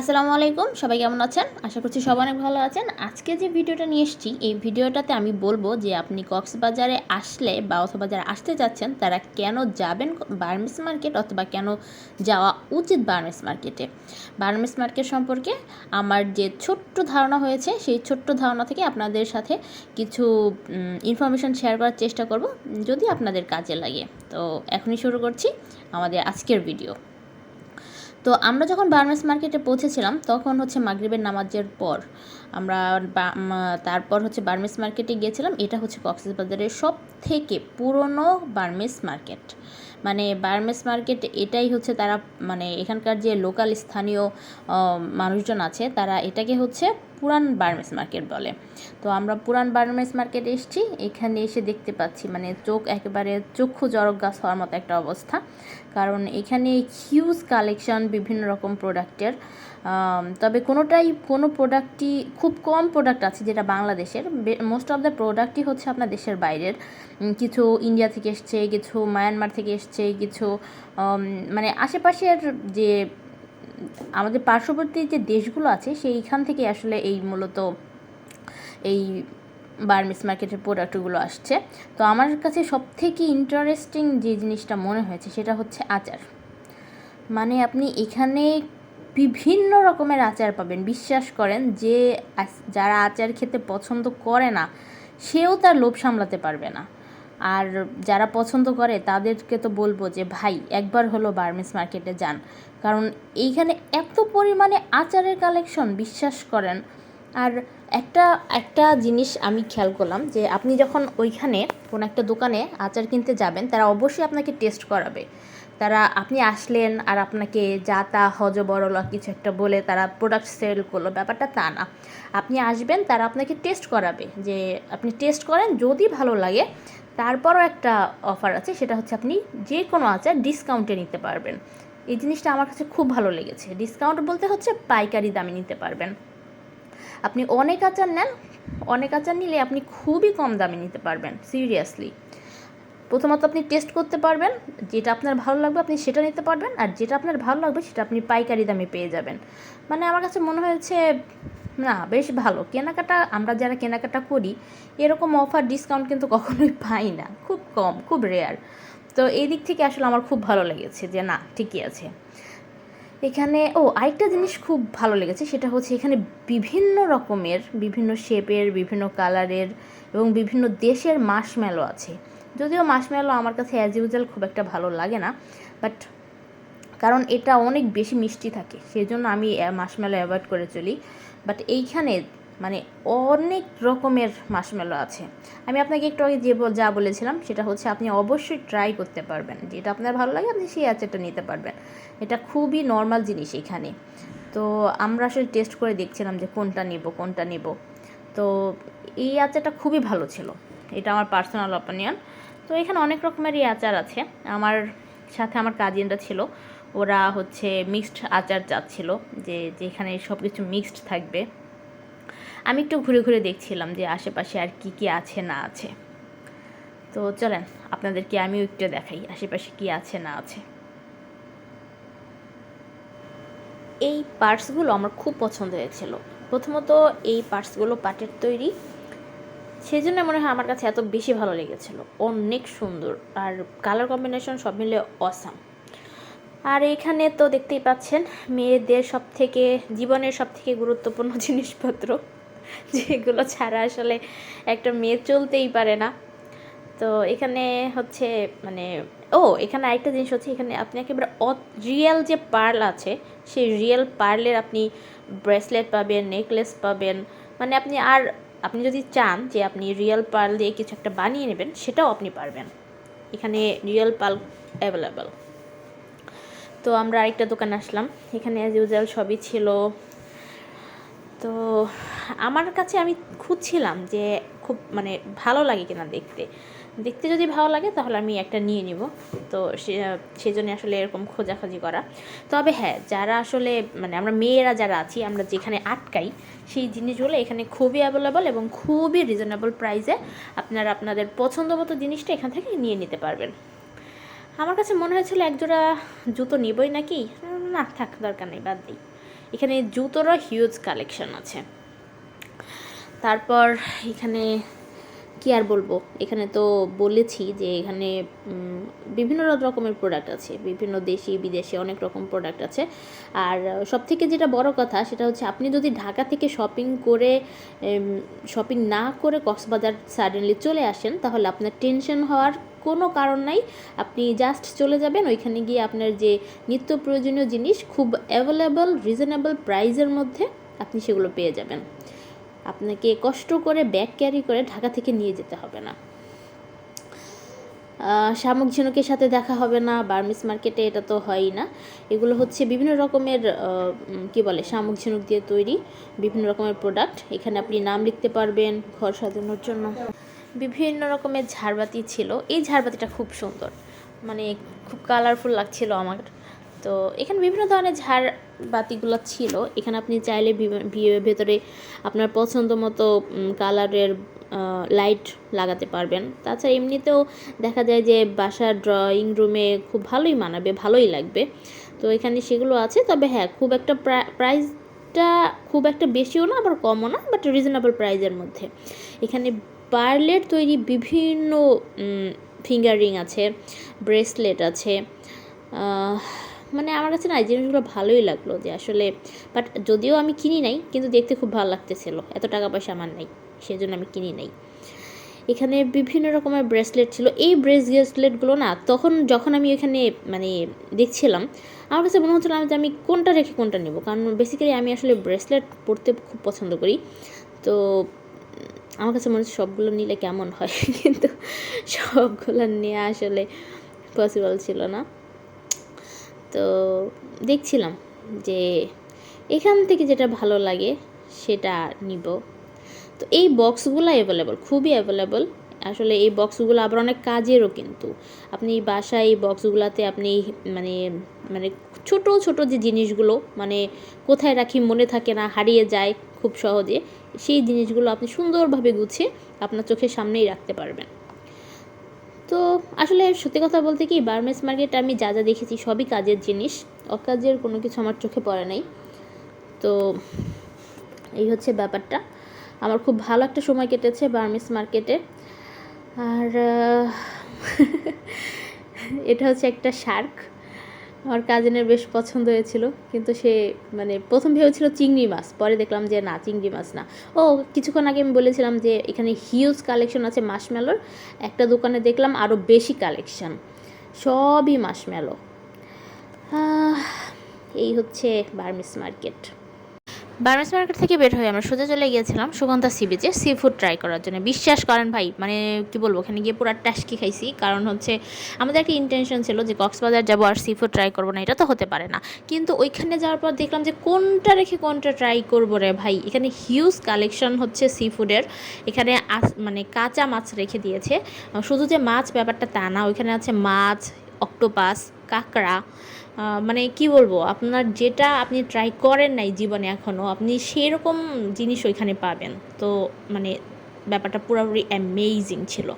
আসসালামু আলাইকুম, সবাই কেমন আছেন? আশা করছি সবাই অনেক ভালো আছেন। আজকে যে ভিডিওটা নিয়ে এসেছি, এই ভিডিওটাতে আমি বলব যে আপনি কক্সবাজারে আসলে বা অথবা যারা আসতে যাচ্ছেন, তারা কেন যাবেন বার্মিস মার্কেট অথবা কেন যাওয়া উচিত বার্মিস মার্কেটে? বার্মিস মার্কেট সম্পর্কে আমার যে ছোট্ট ধারণা হয়েছে, সেই ছোট্ট ধারণা থেকে আপনাদের সাথে কিছু ইনফরমেশন শেয়ার করার চেষ্টা করব, যদি আপনাদের কাজে লাগে। তো এখনই শুরু করছি আমাদের আজকের ভিডিও। তো আমরা যখন বার্মেস মার্কেটে পৌঁছেছিলাম, তখন হচ্ছে মাগরীবের নামাজের পর আমরা তারপর হচ্ছে বার্মেস মার্কেটে গিয়েছিলাম। এটা হচ্ছে কক্সবাজারের সব থেকে পুরনো বার্মেস মার্কেট। মানে বার্মেস মার্কেট এটাই হচ্ছে তারা মানে এখানকার যে লোকাল স্থানীয় মানুষজন আছে, তারা এটাকে হচ্ছে পুরান বার্মেস মার্কেট বলে। তো আমরা পুরান বার্মেস মার্কেট এসেছি। এখানে এসে দেখতে পাচ্ছি মানে চোখ একেবারে চক্ষু জরক গাছ হওয়ার মতো একটা অবস্থা। কারণ এখানে হিউজ কালেকশন বিভিন্ন রকম প্রোডাক্টের তবে কোনোটাই, কোনো প্রোডাক্টই খুব কম প্রোডাক্ট আছে যেটা বাংলাদেশের। মোস্ট অফ দ্য প্রোডাক্টই হচ্ছে আপনার দেশের বাইরের। কিছু ইন্ডিয়া থেকে এসছে, কিছু মায়ানমার থেকে এসছে, কিছু মানে আশেপাশের যে আমাদের পার্শ্ববর্তী যে দেশগুলো আছে, সেইখান থেকে আসলে এই মূলত এই বার্মিস মার্কেটের প্রোডাক্টগুলো আসছে। তো আমার কাছে সবথেকে ইন্টারেস্টিং যে জিনিসটা মনে হয়েছে, সেটা হচ্ছে আচার। মানে আপনি এখানে বিভিন্ন রকমের আচার পাবেন। বিশ্বাস করেন যে যারা আচার খেতে পছন্দ করে না, সেও তার লোভ সামলাতে পারবে না। আর যারা পছন্দ করে তাদেরকে তো বলব যে, ভাই, একবার হলো বার্মিস মার্কেটে যান। কারণ এইখানে এত পরিমাণে আচারের কালেকশন, বিশ্বাস করেন। আর একটা একটা জিনিস আমি খেয়াল করলাম যে, আপনি যখন ওইখানে কোনো একটা দোকানে আচার কিনতে যাবেন, তারা অবশ্যই আপনাকে টেস্ট করাবে। তারা, আপনি আসলেন আর আপনাকে যা তা হজ বড়লা কিছু একটা বলে তারা প্রোডাক্ট সেল করল, ব্যাপারটা তা না। আপনি আসবেন, তারা আপনাকে টেস্ট করাবে যে, আপনি টেস্ট করেন, যদি ভালো লাগে তারপরও একটা অফার আছে, সেটা হচ্ছে আপনি যে কোনো আচার ডিসকাউন্টে নিতে পারবেন। এই জিনিসটা আমার কাছে খুব ভালো লেগেছে। ডিসকাউন্ট বলতে হচ্ছে পাইকারি দামে নিতে পারবেন। আপনি অনেক আচার নেন, অনেক আচার নিলে আপনি খুবই কম দামে নিতে পারবেন সিরিয়াসলি প্রথমত আপনি টেস্ট করতে পারবেন, যেটা আপনার ভালো লাগবে আপনি সেটা নিতে পারবেন, আর যেটা আপনার ভালো লাগবে সেটা আপনি পাইকারি দামে পেয়ে যাবেন। মানে আমার কাছে মনে হয়েছে না, বেশ ভালো। কেনাকাটা, আমরা যারা কেনাকাটা করি, এরকম অফার ডিসকাউন্ট কিন্তু কখনোই পাই না। খুব কম, খুব রেয়ার তো এই দিক থেকে আসলে আমার খুব ভালো লেগেছে যে, না, ঠিকই আছে। এখানে, ও, আরেকটা জিনিস খুব ভালো লেগেছে, সেটা হচ্ছে এখানে বিভিন্ন রকমের, বিভিন্ন শেপের বিভিন্ন কালারের এবং বিভিন্ন দেশের মাসমেলো আছে। যদিও মাসমেলো আমার কাছে অ্যাজ ইউজুয়াল খুব একটা ভালো লাগে না বাট কারণ এটা অনেক বেশি মিষ্টি থাকে সেই জন্য আমি মাসমেলো অ্যাভয়েড করে চলি। বাট এইখানে মানে অনেক রকমের মাসমেলো আছে। আমি আপনাকে একটু আগে যে যা বলেছিলাম, সেটা হচ্ছে আপনি অবশ্যই ট্রাই করতে পারবেন। যেটা আপনার ভালো লাগে, আপনি সেই আচারটা নিতে পারবেন। এটা খুবই নর্মাল জিনিস এখানে। তো আমরা আসলে টেস্ট করে দেখছিলাম যে কোনটা নেব কোনটা নেব। তো এই আচারটা খুবই ভালো ছিল। এটা আমার পার্সোনাল অপিনিয়ন তো এখানে অনেক রকমেরই আচার আছে। আমার সাথে আমার কাজিনরা ছিল। ওরা হচ্ছে মিক্সড আচার চাচ্ছিল, যে যেখানে সব কিছু মিক্সড থাকবে। আমি একটু ঘুরে ঘুরে দেখছিলাম যে আশেপাশে আর কি কি আছে না আছে। তো চলেন, আপনাদেরকে আমিও একটু দেখাই আশেপাশে কি আছে না আছে। এই পার্টসগুলো আমার খুব পছন্দ হয়েছিল। প্রথমত এই পার্টসগুলো পাটের তৈরি। সেই জন্য মনে হয় আমার কাছে এত বেশি ভালো লেগেছিল। অনেক সুন্দর। আর কালার কম্বিনেশন সব মিলে অসাম আর এখানে তো দেখতেই পাচ্ছেন, মেয়েদের সব থেকে জীবনের সব থেকে গুরুত্বপূর্ণ জিনিসপত্র, যেগুলো ছাড়া আসলে একটা মেয়ে চলতেই পারে না। তো এখানে হচ্ছে মানে ও, এখানে আরেকটা জিনিস হচ্ছে, এখানে আপনি একেবারে রিয়েল যে পার্ল আছে, সেই রিয়েল পার্লের আপনি ব্রেসলেট পাবেন নেকলেস পাবেন মানে আপনি আর, আপনি যদি চান যে আপনি রিয়েল পার্ল দিয়ে কিছু একটা বানিয়ে নেবেন, সেটাও আপনি পারবেন। এখানে রিয়েল পার্ল অ্যাভেলেবেল তো আমরা আরেকটা দোকানে আসলাম। এখানে অ্যাজ ইউজুয়াল সবই ছিল। তো আমার কাছে আমি খুঁজছিলাম যে খুব মানে ভালো লাগে কিনা দেখতে। দেখতে যদি ভালো লাগে তাহলে আমি একটা নিয়ে নিব। তো সেই জন্য আসলে এরকম খোঁজাখুঁজি করা। তবে হ্যাঁ যারা আসলে মানে আমরা মেয়েরা যারা আছি, আমরা যেখানে আটকাই, সেই জিনিসগুলো এখানে খুবই অ্যাভেলেবল এবং খুবই রিজনেবল প্রাইসে আপনারা আপনাদের পছন্দ মতো জিনিসটা এখান থেকে নিয়ে নিতে পারবেন। আমার কাছে মনে হয়েছিল একজোড়া জুতো নিবই নাকি? না, থাক, দরকার নেই, বাদ দিই। এখানে জুতোরও হিউজ কালেকশন আছে। তারপর এখানে কি আর বলব? এখানে তো বলেছি যে এখানে বিভিন্ন রকমের প্রোডাক্ট আছে। বিভিন্ন দেশি, বিদেশি অনেক রকম প্রোডাক্ট আছে। আর সব থেকে যেটা বড় কথা সেটা হচ্ছে আপনি যদি ঢাকা থেকে শপিং করে শপিং না করে কক্সবাজার সাডেনলি চলে আসেন, তাহলে আপনার টেনশন হওয়ার কোনো কারণ নাই। আপনি জাস্ট চলে যাবেন, ওইখানে গিয়ে আপনার যে নিত্য প্রয়োজনীয় জিনিস, খুব অ্যাভেলেবল রিজনেবল প্রাইজের মধ্যে আপনি সেগুলো পেয়ে যাবেন। আপনাকে কষ্ট করে ব্যাগ ক্যারি করে ঢাকা থেকে নিয়ে যেতে হবে না। শামুক ঝিনুকের সাথে দেখা হবে না, বার্মিস মার্কেটে এটা তো হয়ই না। এগুলো হচ্ছে বিভিন্ন রকমের কি বলে, শামুক ঝিনুক দিয়ে তৈরি বিভিন্ন রকমের প্রোডাক্ট এখানে আপনি নাম লিখতে পারবেন, ঘর সাজানোর জন্য। বিভিন্ন রকমের ঝাড়বাতি ছিল। এই ঝাড়বাতিটা খুব সুন্দর। মানে খুব কালারফুল লাগছিল আমার। তো এখানে বিভিন্ন ধরনের ঝাড় বাতিগুলো ছিল, এখানে আপনি চাইলে ভেতরে আপনার পছন্দ মতো কালারের লাইট লাগাতে পারবেন। তাছাড়া এমনিতেও দেখা যায় যে বাসার ড্রয়িং রুমে খুব ভালোই মানাবে, ভালোই লাগবে। তো এখানে সেগুলো আছে, তবে হ্যাঁ খুব একটা প্রাইসটা খুব একটা বেশিও না, আবার কমও না বাট রিজনেবল প্রাইজের মধ্যে। এখানে পার্লের তৈরি বিভিন্ন ফিঙ্গার আছে ব্রেসলেট আছে মানে আমার কাছে না এই জিনিসগুলো ভালোই লাগল যে আসলে বাট যদিও আমি কিনি নাই, কিন্তু দেখতে খুব ভালো লাগতেছিল। এত টাকা পয়সা আমার নাই, সেজন্য আমি কিনি নাই। এখানে বিভিন্ন রকমের ব্রেসলেট ছিল। এই ব্রেস ব্রেসলেটগুলো না তখন যখন আমি এখানে মানে দেখছিলাম, আমার কাছে মনে হচ্ছিল যে আমি কোনটা রেখে কোনটা নেব। কারণ বেসিক্যালি আমি আসলে ব্রেসলেট পরতে খুব পছন্দ করি। তো আমার কাছে মনে হচ্ছে সবগুলো নিলে কেমন হয়? কিন্তু সবগুলো নেওয়া আসলে পসিবল ছিল না। তো দেখছিলাম যে এখান থেকে যেটা ভালো লাগে সেটা নিব। তো এই বক্সগুলো অ্যাভেলেবল খুবই অ্যাভেলেবল আসলে এই বক্সগুলো আবার অনেক কাজেরও কিন্তু। আপনি বাসায় এই বক্সগুলোতে আপনি মানে মানে ছোট ছোট যে জিনিসগুলো মানে কোথায় রাখি মনে থাকে না, হারিয়ে যায় খুব সহজে, সেই জিনিসগুলো আপনি সুন্দরভাবে গুছিয়ে আপনার চোখের সামনেই রাখতে পারবেন। তো আসলে সত্যি কথা বলতে কি, বার্মেস মার্কেট আমি যা যা দেখেছি সবই কাজের জিনিস, অকাজের কোনো কিছু আমার চোখে পড়ে নাই। তো এই হচ্ছে ব্যাপারটা। আমার খুব ভালো একটা সময় কেটেছে বার্মেস মার্কেটে। আর এটা হচ্ছে একটা শার্ক। আমার কাজিনের বেশ পছন্দ হয়েছিল, কিন্তু সে মানে প্রথম ভেবেছিল চিংড়ি মাছ, পরে দেখলাম যে না, চিংড়ি মাছ না। ও কিছুক্ষণ আগে আমি বলেছিলাম যে এখানে হিউজ কালেকশন আছে মাসমেলোর একটা দোকানে দেখলাম আরও বেশি কালেকশন সবই মাসমেলো এই হচ্ছে বার্মিস মার্কেট বার্মেস মার্কেট থেকে বের হয়ে আমরা সোজা চলে গিয়েছিলাম সুগন্ধা সি বিচে সি ফুড ট্রাই করার জন্য। বিশ্বাস করেন ভাই মানে কি বলব, ওখানে গিয়ে পুরো টাস্কি খাইছি। কারণ হচ্ছে আমাদের একটা ইন্টেনশন ছিল যে কক্সবাজার যাব আর সি ফুড ট্রাই করব না, এটা তো হতে পারে না। কিন্তু ওইখানে যাওয়ার পর দেখলাম যে কোনটা রেখে কোনটা ট্রাই করব রে ভাই, এখানে হিউজ কালেকশন হচ্ছে সি ফুডের এখানে মানে কাঁচা মাছ রেখে দিয়েছে। শুধু যে মাছ ব্যাপারটা তা না, ওইখানে আছে মাছ অক্টোপাস, কাঁকড়া মানে কি বলব, আপনার যেটা আপনি ট্রাই করেন নাই জীবনে এখনও আপনি সেরকম জিনিস ওইখানে পাবেন। তো মানে ব্যাপারটা পুরোপুরি অ্যামেজিং ছিল।